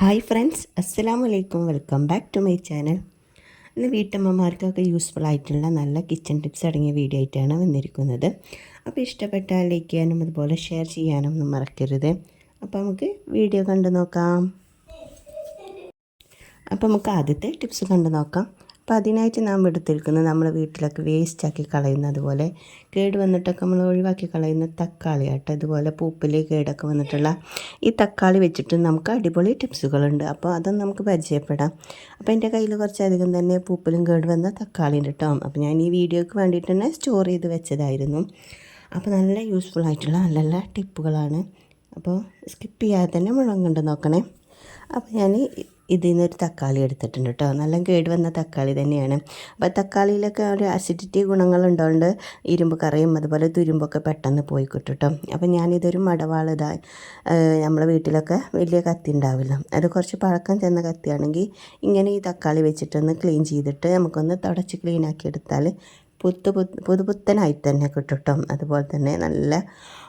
Hi friends അസ്സലാമു അലൈക്കും welcome back to my channel ഇന്ന് വീട്ടമ്മമാർക്കൊക്കെ യൂസ്ഫുൾ ആയിട്ടുള്ള നല്ല കിച്ചൺ ടിപ്സ് അടങ്ങിയ വീഡിയോ ആയിട്ടാണ് വന്നിരിക്കുന്നത്. അപ്പോൾ ഇഷ്ടപ്പെട്ടാൽ ലൈക്ക് ചെയ്യാനും അതുപോലെ ഷെയർ ചെയ്യാനും ഒന്നും മറക്കരുത്. അപ്പോൾ നമുക്ക് വീഡിയോ കണ്ടു നോക്കാം. അപ്പോൾ നമുക്ക് ആദ്യത്തെ ടിപ്സ് കണ്ടു നോക്കാം. അപ്പോൾ അതിനായിട്ട് നാം എടുത്തിരിക്കുന്നത് നമ്മൾ വീട്ടിലൊക്കെ വേസ്റ്റാക്കി കളയുന്ന അതുപോലെ കേട് വന്നിട്ടൊക്കെ നമ്മൾ ഒഴിവാക്കി കളയുന്ന തക്കാളി ആട്ടെ. ഇതുപോലെ പൂപ്പിൽ കേടൊക്കെ വന്നിട്ടുള്ള ഈ തക്കാളി വെച്ചിട്ട് നമുക്ക് അടിപൊളി ടിപ്സുകളുണ്ട്. അപ്പോൾ അതും നമുക്ക് പരിചയപ്പെടാം. അപ്പോൾ എന്റെ കയ്യിൽ കുറച്ചധികം തന്നെ പൂപ്പിലും കേട് വന്ന തക്കാളി ഉണ്ട് കേട്ടോ അപ്പോൾ ഞാൻ ഈ വീഡിയോയ്ക്ക് വേണ്ടിയിട്ട് തന്നെ സ്റ്റോർ ചെയ്ത് വെച്ചതായിരുന്നു. അപ്പോൾ നല്ല യൂസ്ഫുൾ ആയിട്ടുള്ള നല്ല നല്ല ടിപ്പുകളാണ്. അപ്പോൾ സ്കിപ്പ് ചെയ്യാതെ തന്നെ മുഴുവൻ കണ്ട് നോക്കണേ. അപ്പോൾ ഞാൻ ഇതിൽ നിന്നൊരു തക്കാളി എടുത്തിട്ടുണ്ട് കേട്ടോ. നല്ല കേട് വന്ന തക്കാളി തന്നെയാണ്. അപ്പോൾ തക്കാളിയിലൊക്കെ ഒരു അസിഡിറ്റി ഗുണങ്ങളുണ്ടോണ്ട് ഇരുമ്പ് കറിയും അതുപോലെ തുരുമ്പൊക്കെ പെട്ടെന്ന് പോയി കിട്ടും കേട്ടോ. അപ്പോൾ ഞാനിതൊരു മടവാള ഇതാ നമ്മളെ വീട്ടിലൊക്കെ വലിയ കത്തി ഉണ്ടാവില്ല. അത് കുറച്ച് പഴക്കം ചെന്ന കത്തിയാണെങ്കിൽ ഇങ്ങനെ ഈ തക്കാളി വെച്ചിട്ടൊന്ന് ക്ലീൻ ചെയ്തിട്ട് നമുക്കൊന്ന് തുടച്ച് ക്ലീൻ ആക്കി എടുത്താൽ പുത്ത് പുതുപുത്തനായി തന്നെ കേട്ടോ. അതുപോലെ തന്നെ നല്ല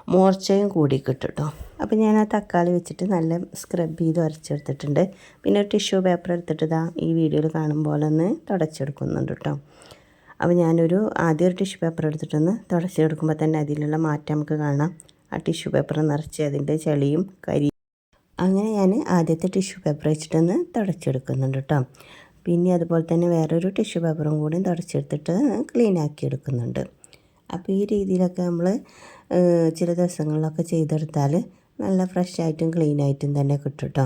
മോർച്ചയും കൂടി കിട്ടും അപ്പോൾ ഞാൻ ആ തക്കാളി വെച്ചിട്ട് നല്ല സ്ക്രബ് ചെയ്ത് ഉരച്ചെടുത്തിട്ടുണ്ട് പിന്നെ ഒരു ടിഷ്യൂ പേപ്പർ എടുത്തിട്ട് ഇതാ ഈ വീഡിയോയിൽ കാണുമ്പോൾ ഒന്ന് തുടച്ചെടുക്കുന്നുണ്ട് കേട്ടോ. അപ്പോൾ ഞാനൊരു ആദ്യം ഒരു ടിഷ്യൂ പേപ്പർ എടുത്തിട്ടൊന്ന് തുടച്ചെടുക്കുമ്പോൾ തന്നെ അതിലുള്ള മാറ്റം നമുക്ക് കാണാം. ആ ടിഷ്യൂ പേപ്പർ നിറച്ച് അതിന്റെ ചെളിയും കരി അങ്ങനെ ഞാൻ ആദ്യത്തെ ടിഷ്യൂ പേപ്പർ വെച്ചിട്ടൊന്ന് തുടച്ചെടുക്കുന്നുണ്ട് കേട്ടോ. പിന്നെ അതുപോലെ തന്നെ വേറൊരു ടിഷ്യൂ പേപ്പറും കൂടി തുടച്ചെടുത്തിട്ട് ക്ലീൻ ആക്കി എടുക്കുന്നുണ്ട്. അപ്പോൾ ഈ രീതിയിലൊക്കെ നമ്മൾ ചില ദിവസങ്ങളിലൊക്കെ ചെയ്തെടുത്താൽ നല്ല ഫ്രഷായിട്ടും ക്ലീനായിട്ടും തന്നെ കിട്ടും കേട്ടോ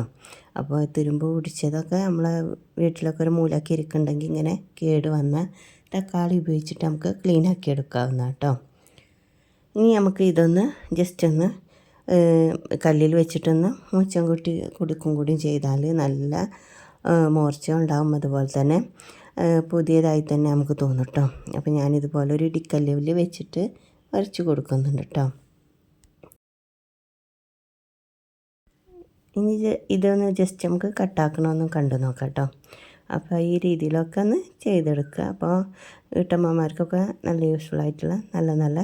അപ്പോൾ തുരുമ്പ് പിടിച്ചതൊക്കെ നമ്മളെ വീട്ടിലൊക്കെ ഒരു മൂലക്കി ഇരിക്കുന്നുണ്ടെങ്കിൽ ഇങ്ങനെ കേട് വന്ന തക്കാളി ഉപയോഗിച്ചിട്ട് നമുക്ക് ക്ലീനാക്കി എടുക്കാവുന്ന കേട്ടോ ഇനി നമുക്ക് ഇതൊന്ന് ജസ്റ്റ് ഒന്ന് കല്ലിൽ വെച്ചിട്ടൊന്ന് മൂച്ചം കൂട്ടി കൊടുക്കും കൂടിയും ചെയ്താൽ നല്ല മോർച്ച ഉണ്ടാവും അതുപോലെ തന്നെ പുതിയതായി തന്നെ നമുക്ക് തോന്നും കേട്ടോ അപ്പോൾ ഞാനിതുപോലെ ഒരു ഇടിക്കല്ലിൽ വെച്ചിട്ട് വരച്ച് കൊടുക്കുന്നുണ്ട് കേട്ടോ. ഇനി ഇതൊന്ന് ജസ്റ്റ് നമുക്ക് കട്ടാക്കണമെന്നും കണ്ടു നോക്കാം കേട്ടോ. അപ്പോൾ ഈ രീതിയിലൊക്കെ ഒന്ന് ചെയ്തെടുക്കുക. അപ്പോൾ വീട്ടമ്മമാർക്കൊക്കെ നല്ല യൂസ്ഫുൾ ആയിട്ടുള്ള നല്ല നല്ല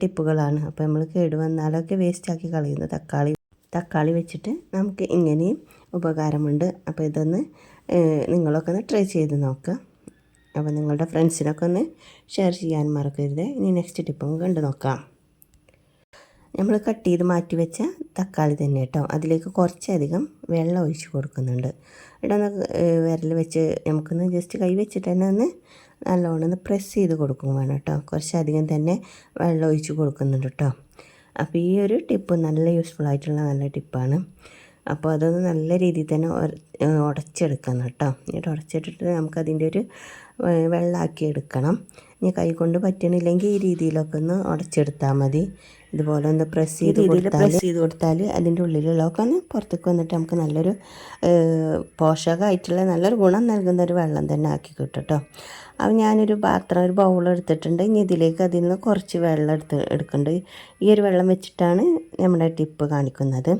ടിപ്പുകളാണ്. അപ്പോൾ നമ്മൾ കേട് കേടുവന്നാലൊക്കെ വേസ്റ്റാക്കി കളയുന്ന തക്കാളി തക്കാളി വെച്ചിട്ട് നമുക്ക് ഇങ്ങനെയും ഉപകാരമുണ്ട്. അപ്പോൾ ഇതൊന്ന് നിങ്ങളൊക്കെ ഒന്ന് ട്രൈ ചെയ്ത് നോക്കുക. അപ്പോൾ നിങ്ങളുടെ ഫ്രണ്ട്സിനൊക്കെ ഒന്ന് ഷെയർ ചെയ്യാൻ മറക്കരുത്. ഇനി നെക്സ്റ്റ് ടിപ്പും കണ്ടു നോക്കാം. നമ്മൾ കട്ട് ചെയ്ത് മാറ്റി വെച്ച തക്കാളി തന്നെ കേട്ടോ. അതിലേക്ക് കുറച്ചധികം വെള്ളം ഒഴിച്ച് കൊടുക്കുന്നുണ്ട്. ഇവിടെ വിരൽ വെച്ച് നമുക്കൊന്ന് ജസ്റ്റ് കൈ വെച്ചിട്ട് തന്നെ ഒന്ന് നല്ലോണം ഒന്ന് പ്രസ് ചെയ്ത് കൊടുക്കും വേണം കേട്ടോ. കുറച്ചധികം തന്നെ വെള്ളം ഒഴിച്ച് കൊടുക്കുന്നുണ്ട് കേട്ടോ. അപ്പോൾ ഈ ഒരു ടിപ്പ് നല്ല യൂസ്ഫുൾ ആയിട്ടുള്ള നല്ല ടിപ്പാണ് അപ്പോൾ അതൊന്ന് നല്ല രീതിയിൽ തന്നെ ഉടച്ചെടുക്കണം കേട്ടോ. എന്നിട്ട് ഉടച്ചിട്ടിട്ട് നമുക്കതിന്റെ ഒരു വെള്ളമാക്കി എടുക്കണം. ഇനി കൈ കൊണ്ട് പറ്റണില്ലെങ്കിൽ ഈ രീതിയിലൊക്കെ ഒന്ന് ഉടച്ചെടുത്താൽ മതി. ഇതുപോലെ ഒന്ന് പ്രസ് ചെയ്ത് കൊടുത്താൽ പ്രസ് ചെയ്ത് കൊടുത്താൽ അതിന്റെ ഉള്ളിലുള്ളതൊക്കെ ഒന്ന് പുറത്തേക്ക് വന്നിട്ട് നമുക്ക് നല്ലൊരു പോഷകമായിട്ടുള്ള നല്ലൊരു ഗുണം നൽകുന്ന ഒരു വെള്ളം തന്നെ ആക്കി കിട്ടും കേട്ടോ അപ്പോൾ ഞാനൊരു പാത്രം ഒരു ബൗൾ എടുത്തിട്ടുണ്ട്. ഇനി ഇതിലേക്ക് അതിൽ നിന്ന് കുറച്ച് വെള്ളം എടുത്ത് എടുക്കുന്നുണ്ട്. ഈ ഒരു വെള്ളം വെച്ചിട്ടാണ് നമ്മുടെ ടിപ്പ് കാണിക്കുന്നത്.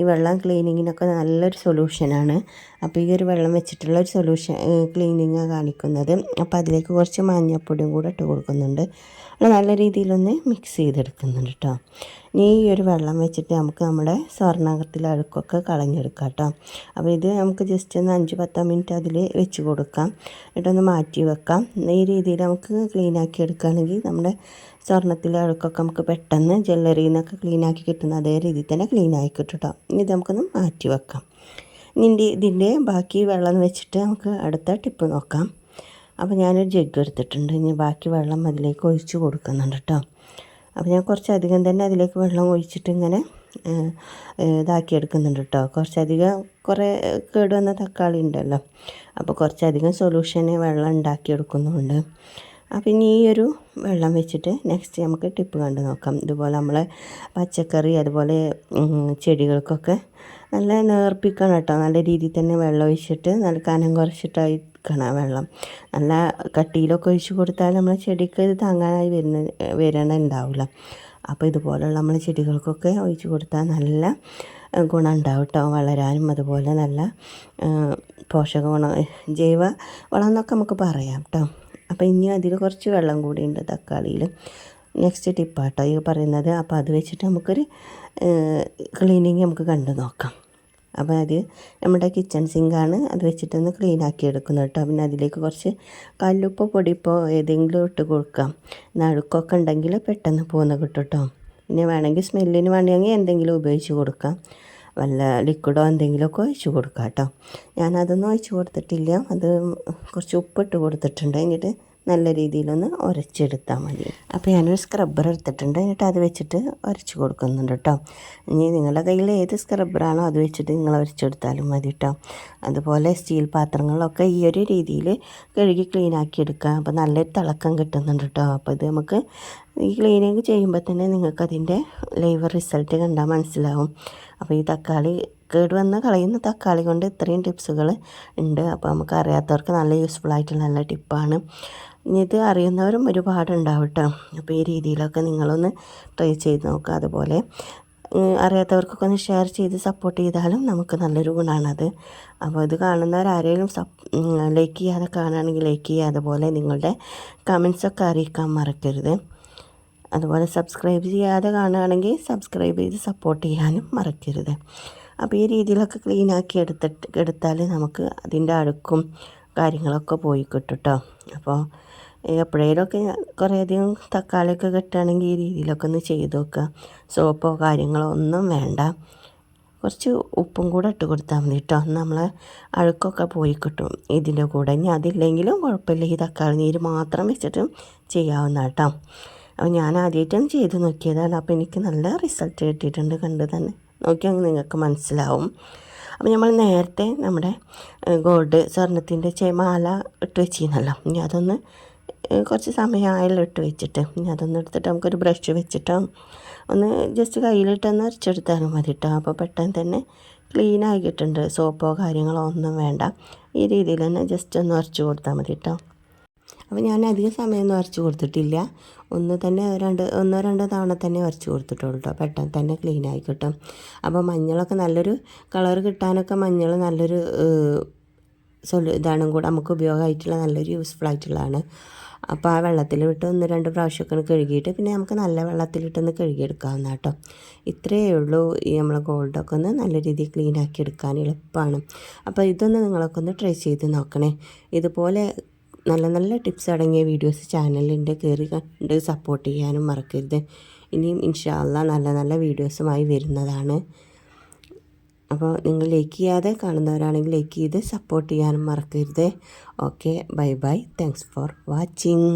ഈ വെള്ളം ക്ലീനിങ്ങിനൊക്കെ നല്ലൊരു സൊല്യൂഷനാണ് അപ്പോൾ ഈ ഒരു വെള്ളം വെച്ചിട്ടുള്ള ഒരു സൊല്യൂഷൻ ക്ലീനിങ്ങാണ് കാണിക്കുന്നത്. അപ്പോൾ അതിലേക്ക് കുറച്ച് മഞ്ഞപ്പൊടിയും കൂടെ ഇട്ട് കൊടുക്കുന്നുണ്ട്. നല്ല രീതിയിലൊന്ന് മിക്സ് ചെയ്തെടുക്കുന്നുണ്ട് കേട്ടോ ഇനി ഈ ഒരു വെള്ളം വെച്ചിട്ട് നമുക്ക് നമ്മുടെ സ്വർണകത്തിലെ അഴുക്കൊക്കെ കളഞ്ഞെടുക്കാം കേട്ടോ. അപ്പോൾ ഇത് നമുക്ക് ജസ്റ്റ് ഒന്ന് അഞ്ച് പത്തോ മിനിറ്റ് അതിൽ വെച്ച് കൊടുക്കാം. എന്നിട്ടൊന്ന് മാറ്റി വെക്കാം. ഈ രീതിയിൽ നമുക്ക് ക്ലീൻ ആക്കി എടുക്കുകയാണെങ്കിൽ നമ്മുടെ സ്വർണത്തിലെ അഴുക്കൊക്കെ നമുക്ക് പെട്ടെന്ന് ജ്വല്ലറിയിൽ നിന്നൊക്കെ ക്ലീൻ ആക്കി കിട്ടുന്ന അതേ രീതിയിൽ തന്നെ ക്ലീൻ കിട്ടും കേട്ടോ. ഇനി ഇത് നമുക്കൊന്ന് മാറ്റി വെക്കാം. നിന്റെ ഇതിന്റെ ബാക്കി വെള്ളം വെച്ചിട്ട് നമുക്ക് അടുത്ത ടിപ്പ് നോക്കാം. അപ്പോൾ ഞാനൊരു ജഗ് എടുത്തിട്ടുണ്ട്. ഇനി ബാക്കി വെള്ളം അതിലേക്ക് ഒഴിച്ച് കൊടുക്കുന്നുണ്ട് കേട്ടോ. അപ്പോൾ ഞാൻ കുറച്ചധികം തന്നെ അതിലേക്ക് വെള്ളം ഒഴിച്ചിട്ട് ഇങ്ങനെ ഇതാക്കി എടുക്കുന്നുണ്ട് കേട്ടോ കുറച്ചധികം കുറേ കേട് വന്ന തക്കാളി ഉണ്ടല്ലോ. അപ്പോൾ കുറച്ചധികം സൊല്യൂഷന് വെള്ളം ഉണ്ടാക്കി എടുക്കുന്നുണ്ട്. അപ്പോൾ ഇനി ഈ ഒരു വെള്ളം വെച്ചിട്ട് നെക്സ്റ്റ് നമുക്ക് ടിപ്പ് കണ്ട് നോക്കാം. ഇതുപോലെ നമ്മളെ പച്ചക്കറി അതുപോലെ ചെടികൾക്കൊക്കെ നല്ല നേർപ്പിക്കണം കേട്ടോ നല്ല രീതിയിൽ തന്നെ വെള്ളം ഒഴിച്ചിട്ട് നല്ല കനം കുറച്ചിട്ടായി വെക്കണം വെള്ളം. നല്ല കട്ടിയിലൊക്കെ ഒഴിച്ച് കൊടുത്താൽ നമ്മൾ ചെടിക്ക് ഇത് താങ്ങാനായി വരുന്ന വരണ ഉണ്ടാവില്ല. അപ്പോൾ ഇതുപോലുള്ള നമ്മൾ ചെടികൾക്കൊക്കെ ഒഴിച്ച് കൊടുത്താൽ നല്ല ഗുണം ഉണ്ടാവും കേട്ടോ വളരാനും അതുപോലെ നല്ല പോഷക ഗുണം ജൈവ വളം എന്നൊക്കെ നമുക്ക് പറയാം കേട്ടോ അപ്പോൾ ഇനിയും അതിൽ കുറച്ച് വെള്ളം കൂടിയുണ്ട് തക്കാളിയിൽ. നെക്സ്റ്റ് ടിപ്പാട്ടോ ഈ പറയുന്നത്. അപ്പോൾ അത് വെച്ചിട്ട് നമുക്കൊരു ക്ലീനിങ് നമുക്ക് കണ്ടു നോക്കാം. അപ്പോൾ അത് നമ്മുടെ കിച്ചൺ സിങ്കാണ് അത് വെച്ചിട്ടൊന്ന് ക്ലീൻ ആക്കി എടുക്കുന്നു കേട്ടോ. പിന്നെ അതിലേക്ക് കുറച്ച് കല്ലുപ്പ് പൊടിപ്പോ ഏതെങ്കിലും ഇട്ട് കൊടുക്കാം. നടുക്കൊക്കെ ഉണ്ടെങ്കിൽ പെട്ടെന്ന് പോകുന്ന കിട്ടും കേട്ടോ. പിന്നെ വേണമെങ്കിൽ സ്മെല്ലിന് വേണമെങ്കിൽ എന്തെങ്കിലും ഉപയോഗിച്ച് കൊടുക്കാം. വല്ല ലിക്വിഡോ എന്തെങ്കിലുമൊക്കെ ഒഴിച്ച് കൊടുക്കാം കേട്ടോ. ഞാനതൊന്നും ഒഴിച്ച് കൊടുത്തിട്ടില്ല. അത് കുറച്ച് ഉപ്പിട്ട് കൊടുത്തിട്ടുണ്ട്. എന്നിട്ട് നല്ല രീതിയിലൊന്ന് ഉരച്ചെടുത്താൽ മതി. അപ്പോൾ ഞാനൊരു സ്ക്രബ്ബർ എടുത്തിട്ടുണ്ട്. എന്നിട്ട് അത് വെച്ചിട്ട് ഉരച്ച് കൊടുക്കുന്നുണ്ട് കേട്ടോ ഇനി നിങ്ങളുടെ കയ്യിൽ ഏത് സ്ക്രബ്ബറാണോ അത് വെച്ചിട്ട് നിങ്ങൾ ഉരച്ചെടുത്താലും മതി കേട്ടോ അതുപോലെ സ്റ്റീൽ പാത്രങ്ങളൊക്കെ ഈ ഒരു രീതിയിൽ കഴുകി ക്ലീൻ ആക്കി എടുക്കാം. അപ്പോൾ നല്ലൊരു തിളക്കം കിട്ടുന്നുണ്ട് കേട്ടോ അപ്പോൾ ഇത് നമുക്ക് ഈ ക്ലീനിങ് ചെയ്യുമ്പോൾ തന്നെ നിങ്ങൾക്കതിന്റെ ലൈവ് റിസൾട്ട് കണ്ടാൽ മനസ്സിലാവും. അപ്പോൾ ഈ തക്കാളി കേടുവന്ന് കളയുന്ന തക്കാളി കൊണ്ട് ഇത്രയും ടിപ്സുകൾ ഉണ്ട്. അപ്പോൾ നമുക്ക് അറിയാത്തവർക്ക് നല്ല യൂസ്ഫുൾ ആയിട്ടുള്ള നല്ല ടിപ്പാണ്. ഇനി ഇത് അറിയുന്നവരും ഒരുപാടുണ്ടാവും കേട്ടോ അപ്പോൾ ഈ രീതിയിലൊക്കെ നിങ്ങളൊന്ന് ട്രൈ ചെയ്ത് നോക്കുക അതുപോലെ അറിയാത്തവർക്കൊക്കെ ഒന്ന് ഷെയർ ചെയ്ത് സപ്പോർട്ട് ചെയ്താലും നമുക്ക് നല്ലൊരു ഗുണമാണത് അപ്പോൾ ഇത് കാണുന്നവരാരെങ്കിലും സപ് ലൈക്ക് ചെയ്യാതെ കാണുകയാണെങ്കിൽ ലൈക്ക് ചെയ്യുക അതുപോലെ നിങ്ങളുടെ കമൻസൊക്കെ അറിയിക്കാൻ മറക്കരുത്. അതുപോലെ സബ്സ്ക്രൈബ് ചെയ്യാതെ കാണുകയാണെങ്കിൽ സബ്സ്ക്രൈബ് ചെയ്ത് സപ്പോർട്ട് ചെയ്യാനും മറക്കരുത്. അപ്പോൾ ഈ രീതിയിലൊക്കെ ക്ലീൻ ആക്കി എടുത്തിട്ട് എടുത്താൽ നമുക്ക് അതിന്റെ അഴുക്കും കാര്യങ്ങളൊക്കെ പോയി കിട്ടും കേട്ടോ അപ്പോൾ എപ്പോഴേലൊക്കെ കുറേയധികം തക്കാളിയൊക്കെ കിട്ടുകയാണെങ്കിൽ ഈ രീതിയിലൊക്കെ ഒന്ന് ചെയ്ത് നോക്കുക. സോപ്പോ കാര്യങ്ങളോ ഒന്നും വേണ്ട. കുറച്ച് ഉപ്പും കൂടെ ഇട്ട് കൊടുത്താൽ മതി കേട്ടോ. നമ്മൾ അഴുക്കൊക്കെ പോയി കിട്ടും ഇതിന്റെ കൂടെ. ഇനി അതില്ലെങ്കിലും കുഴപ്പമില്ല. ഈ തക്കാളി നീര് മാത്രം വെച്ചിട്ടും ചെയ്യാവുന്ന കേട്ടോ. അപ്പോൾ ഞാൻ ആദ്യമായിട്ടും ചെയ്ത് നോക്കിയതാണ്. അപ്പോൾ എനിക്ക് നല്ല റിസൾട്ട് കിട്ടിയിട്ടുണ്ട് കണ്ട് തന്നെ. നോക്കിയാൽ നിങ്ങൾക്ക് മനസ്സിലാവും. അപ്പോൾ നമ്മൾ നേരത്തെ നമ്മുടെ ഗോൾഡ് സ്വർണത്തിന്റെ ചെമാല ഇട്ട് വെച്ചിരുന്നല്ലോ. ഇനി അതൊന്ന് കുറച്ച് സമയമായല്ലോ ഇട്ട് വെച്ചിട്ട്. ഇനി അതൊന്ന് എടുത്തിട്ട് നമുക്കൊരു ബ്രഷ് വെച്ചിട്ടോ ഒന്ന് ജസ്റ്റ് കയ്യിലിട്ടൊന്ന് അരച്ചെടുത്താലും മതി കേട്ടോ. അപ്പോൾ പെട്ടെന്ന് തന്നെ ക്ലീൻ ആക്കിയിട്ടുണ്ട് സോപ്പോ കാര്യങ്ങളോ ഒന്നും വേണ്ട. ഈ രീതിയിൽ തന്നെ ജസ്റ്റ് ഒന്ന് ഉരച്ച് കൊടുത്താൽ മതി കേട്ടോ. അപ്പോൾ ഞാൻ അധികം സമയമൊന്നും ഉരച്ച് കൊടുത്തിട്ടില്ല. ഒന്ന് തന്നെ രണ്ട് ഒന്നോ രണ്ടോ തവണ തന്നെ ഉരച്ച് കൊടുത്തിട്ടുള്ളൂ കേട്ടോ പെട്ടെന്ന് തന്നെ ക്ലീൻ ആയി കിട്ടും. അപ്പോൾ മഞ്ഞളൊക്കെ നല്ലൊരു കളർ കിട്ടാനൊക്കെ മഞ്ഞൾ നല്ലൊരു സൊല്യൂ ഇതാണ് കൂടെ നമുക്ക് ഉപയോഗമായിട്ടുള്ള നല്ലൊരു യൂസ്ഫുൾ ആയിട്ടുള്ളതാണ്. അപ്പോൾ ആ വെള്ളത്തിൽ വിട്ട് ഒന്ന് രണ്ട് പ്രാവശ്യമൊക്കെ കഴുകിയിട്ട് പിന്നെ നമുക്ക് നല്ല വെള്ളത്തിലിട്ടൊന്ന് കഴുകിയെടുക്കാവുന്ന കേട്ടോ ഇത്രയേ ഉള്ളൂ. ഈ നമ്മൾ ഗോൾഡൊക്കെ ഒന്ന് നല്ല രീതിയിൽ ക്ലീൻ ആക്കി എടുക്കാൻ എളുപ്പമാണ്. അപ്പോൾ ഇതൊന്ന് നിങ്ങളൊക്കെ ഒന്ന് ട്രൈ ചെയ്ത് നോക്കണേ. ഇതുപോലെ നല്ല നല്ല ടിപ്സ് അടങ്ങിയ വീഡിയോസ് ചാനലിന്റെ കയറി കണ്ട് സപ്പോർട്ട് ചെയ്യാനും മറക്കരുത്. ഇനിയും ഇൻഷാല്ല നല്ല നല്ല വീഡിയോസുമായി വരുന്നതാണ്. അപ്പോൾ നിങ്ങൾ ലൈക്ക് ചെയ്യാതെ കാണുന്നവരാണെങ്കിൽ ലൈക്ക് ചെയ്ത് സപ്പോർട്ട് ചെയ്യാനും മറക്കരുത്. Okay bye bye thanks for watching